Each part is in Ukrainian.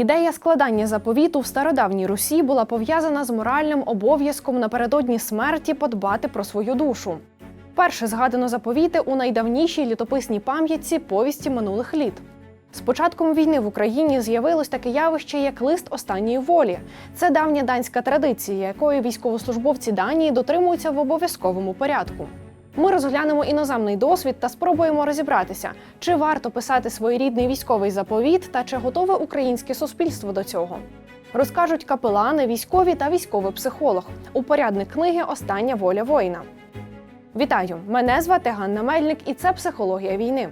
Ідея складання заповіту в стародавній Русі була пов'язана з моральним обов'язком напередодні смерті подбати про свою душу. Перше згадано заповіти у найдавнішій літописній пам'ятці повісті минулих літ. З початком війни в Україні з'явилось таке явище, як лист останньої волі. Це давня данська традиція, якої військовослужбовці Данії дотримуються в обов'язковому порядку. Ми розглянемо іноземний досвід та спробуємо розібратися, чи варто писати своєрідний військовий заповіт та чи готове українське суспільство до цього. Розкажуть капелани, військові та військовий психолог. Упорядник книги Остання воля воїна. Вітаю! Мене звати Ганна Мельник, і це психологія війни.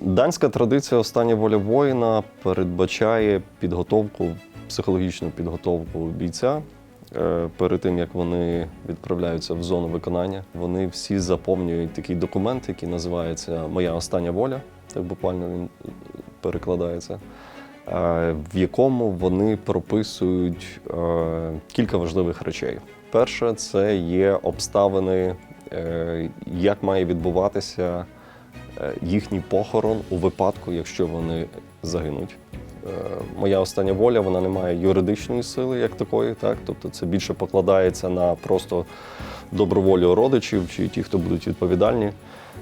Данська традиція Остання воля воїна передбачає підготовку, психологічну підготовку бійця. Е, Перед тим як вони відправляються в зону виконання, вони всі заповнюють такий документ, який називається Моя остання воля. Так буквально він перекладається, е, в якому вони прописують е, кілька важливих речей. Перше, це є обставини, як має відбуватися їхній похорон у випадку, якщо вони загинуть. Е, Моя остання воля вона не має юридичної сили як такої, так тобто це більше покладається на просто доброволю родичів чи ті, хто будуть відповідальні.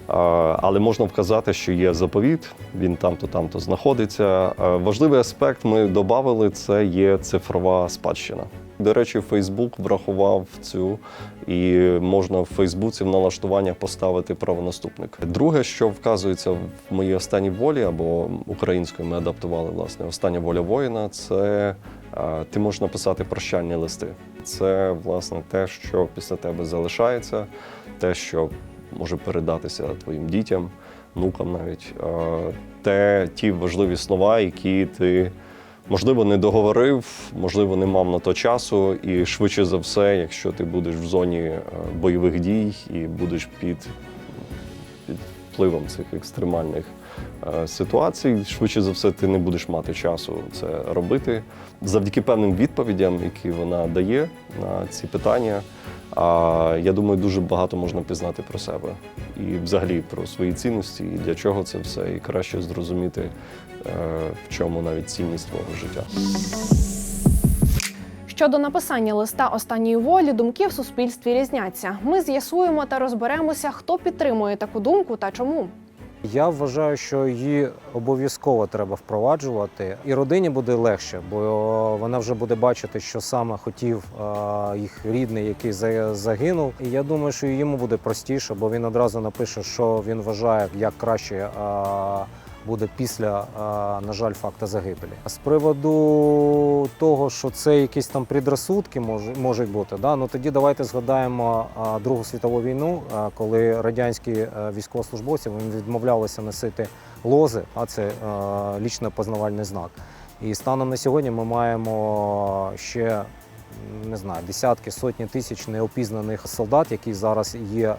Але можна вказати, що є заповіт, він там-то, там-то знаходиться. Важливий аспект ми додали це є цифрова спадщина. До речі, Фейсбук врахував цю, і можна в Фейсбуці в налаштуваннях поставити правонаступник. Друге, що вказується в моїй останній волі, або українською ми адаптували власне остання воля воїна, це ти можеш написати прощальні листи. Це власне те, що після тебе залишається, те, що може передатися твоїм дітям, внукам навіть. Те, ті важливі слова, які ти. Можливо, не договорив, можливо, не мав на то часу, і швидше за все, якщо ти будеш в зоні е, бойових дій і будеш під, під впливом цих екстремальних е, ситуацій, швидше за все, ти не будеш мати часу це робити. Завдяки певним відповідям, які вона дає на ці питання. А я думаю, дуже багато можна пізнати про себе і взагалі про свої цінності, і для чого це все, і краще зрозуміти, е, в чому навіть цінність твого життя. Щодо написання листа останньої волі, думки в суспільстві різняться. Ми з'ясуємо та розберемося, хто підтримує таку думку та чому. Я вважаю, що її обов'язково треба впроваджувати, і родині буде легше, бо вона вже буде бачити, що саме хотів їх рідний, який загинув. І я думаю, що йому буде простіше, бо він одразу напише, що він вважає, як краще буде після, е, на жаль, факта загибелі. А з приводу того, що це якісь там предрозсудки мож- можуть бути, да? ну тоді давайте згадаємо е, Другу світову війну, е, коли радянські військовослужбовці відмовлялися носити лози, а це лічно познавальний знак. І станом на сьогодні ми маємо ще не знаю, десятки, сотні тисяч неопізнаних солдат, які зараз є,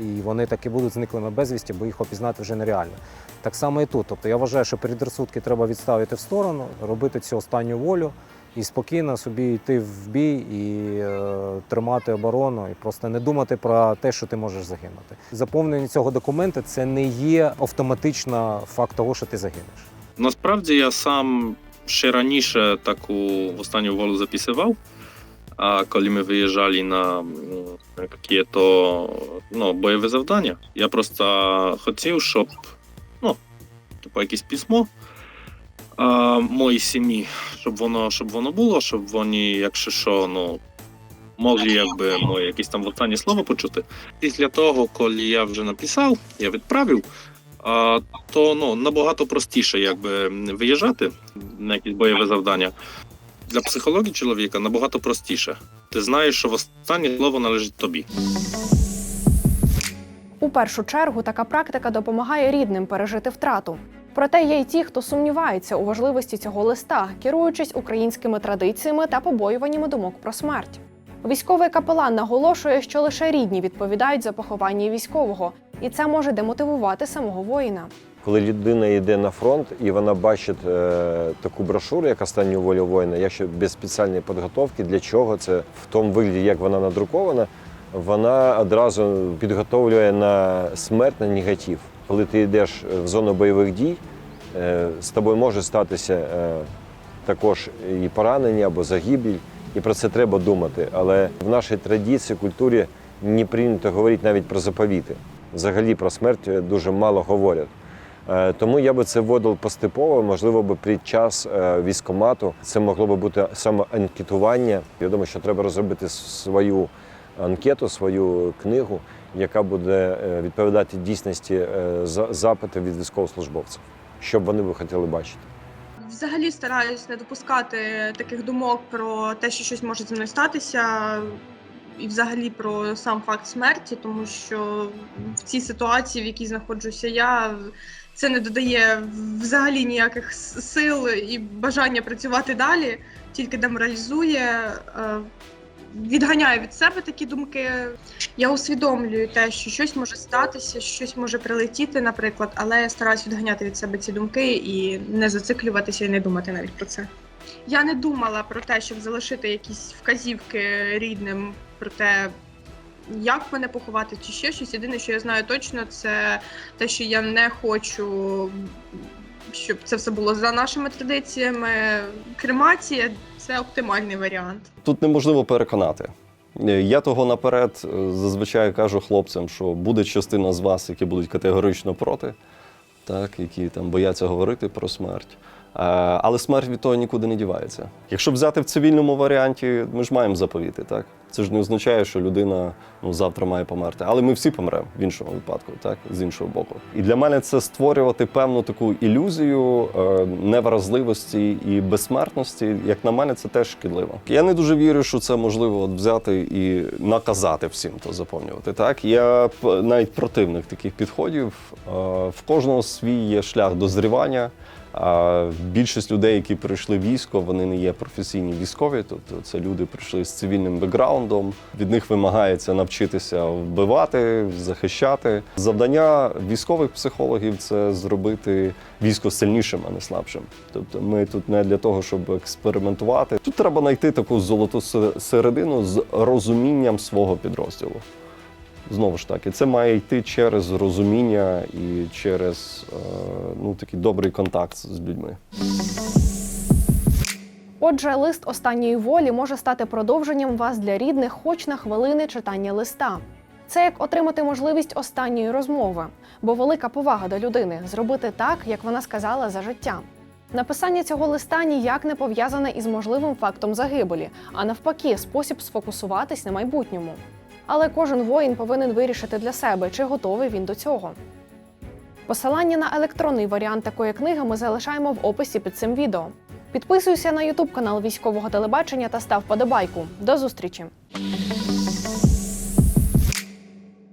і вони таки будуть зниклими безвісті, бо їх опізнати вже нереально. Так само і тут. Тобто я вважаю, що передрозсудки треба відставити в сторону, робити цю останню волю і спокійно собі йти в бій і е, тримати оборону, і просто не думати про те, що ти можеш загинути. Заповнення цього документа це не є автоматично факт того, що ти загинеш. Насправді я сам ще раніше таку останню волю записував. А коли ми виїжджали на какие-то ну, бойові завдання, я просто хотів, щоб типу, якесь письмо а, моїй сім'ї, щоб воно, щоб воно було, щоб вони, якщо що, ну, могли якби моє якесь там останнє слово почути. Після того, коли я вже написав, я відправив. А, то ну, набагато простіше якби виїжджати на якісь бойове завдання. Для психології чоловіка набагато простіше. Ти знаєш, що останнє слово належить тобі. У першу чергу така практика допомагає рідним пережити втрату. Проте є й ті, хто сумнівається у важливості цього листа, керуючись українськими традиціями та побоюваннями думок про смерть. Військовий капелан наголошує, що лише рідні відповідають за поховання військового, і це може демотивувати самого воїна. Коли людина йде на фронт і вона бачить е, таку брошуру, як останню волю воїна, якщо без спеціальної підготовки, для чого це в тому вигляді, як вона надрукована, вона одразу підготовлює на смерть, на негатив. Коли ти йдеш в зону бойових дій, Е, З тобою може статися е, також і поранення або загибель, і про це треба думати. Але в нашій традиції, культурі не прийнято говорити навіть про заповіти. Взагалі про смерть дуже мало говорять. Е, Тому я би це вводив поступово, можливо, би під час військомату це могло би бути саме анкетування. Я думаю, що треба розробити свою анкету, свою книгу, яка буде е, відповідати дійсності е, за- запити від військовослужбовців, що б вони би хотіли бачити. Взагалі стараюсь не допускати таких думок про те, що щось може зі мною статися, і взагалі про сам факт смерті, тому що в цій ситуації, в якій знаходжуся я, це не додає взагалі ніяких сил і бажання працювати далі, тільки деморалізує. Відганяю від себе такі думки. Я усвідомлюю те, що щось може статися, щось може прилетіти, наприклад, але я стараюсь відганяти від себе ці думки і не зациклюватися і не думати навіть про це. Я не думала про те, щоб залишити якісь вказівки рідним про те, як мене поховати, чи ще щось. Єдине, що я знаю точно, це те, що я не хочу, щоб це все було за нашими традиціями. Кремація це оптимальний варіант. Тут неможливо переконати. Е, Я того наперед е, зазвичай кажу хлопцям, що буде частина з вас, які будуть категорично проти, так, які там бояться говорити про смерть. Е, Але смерть від того нікуди не дівається. Якщо взяти в цивільному варіанті, ми ж маємо заповіти, так? Це ж не означає, що людина ну, завтра має померти. Але ми всі помремо в іншому випадку, так? з іншого боку. І для мене це створювати певну таку ілюзію е, невразливості і безсмертності. Як на мене, це теж шкідливо. Я не дуже вірю, що це можливо от взяти і наказати всім то заповнювати. Так я навіть противник таких підходів. Е, В кожного свій є шлях дозрівання. Більшість людей, які прийшли військо, вони не є професійні військові, тобто це люди прийшли з цивільним бекграундом. Від них вимагається навчитися вбивати, захищати. Завдання військових психологів це зробити військо сильнішим, а не слабшим. Тобто, ми тут не для того, щоб експериментувати. Тут треба знайти таку золоту середину з розумінням свого підрозділу. Знову ж таки, це має йти через розуміння і через е, ну, такий добрий контакт з людьми. Отже, лист останньої волі може стати продовженням вас для рідних, хоч на хвилини читання листа. Це як отримати можливість останньої розмови, бо велика повага до людини зробити так, як вона сказала за життя. Написання цього листа ніяк не пов'язане із можливим фактом загибелі, а навпаки, спосіб сфокусуватись на майбутньому. Але кожен воїн повинен вирішити для себе, чи готовий він до цього. Посилання на електронний варіант такої книги ми залишаємо в описі під цим відео. Підписуйся на YouTube канал військового телебачення та став подобайку. До зустрічі!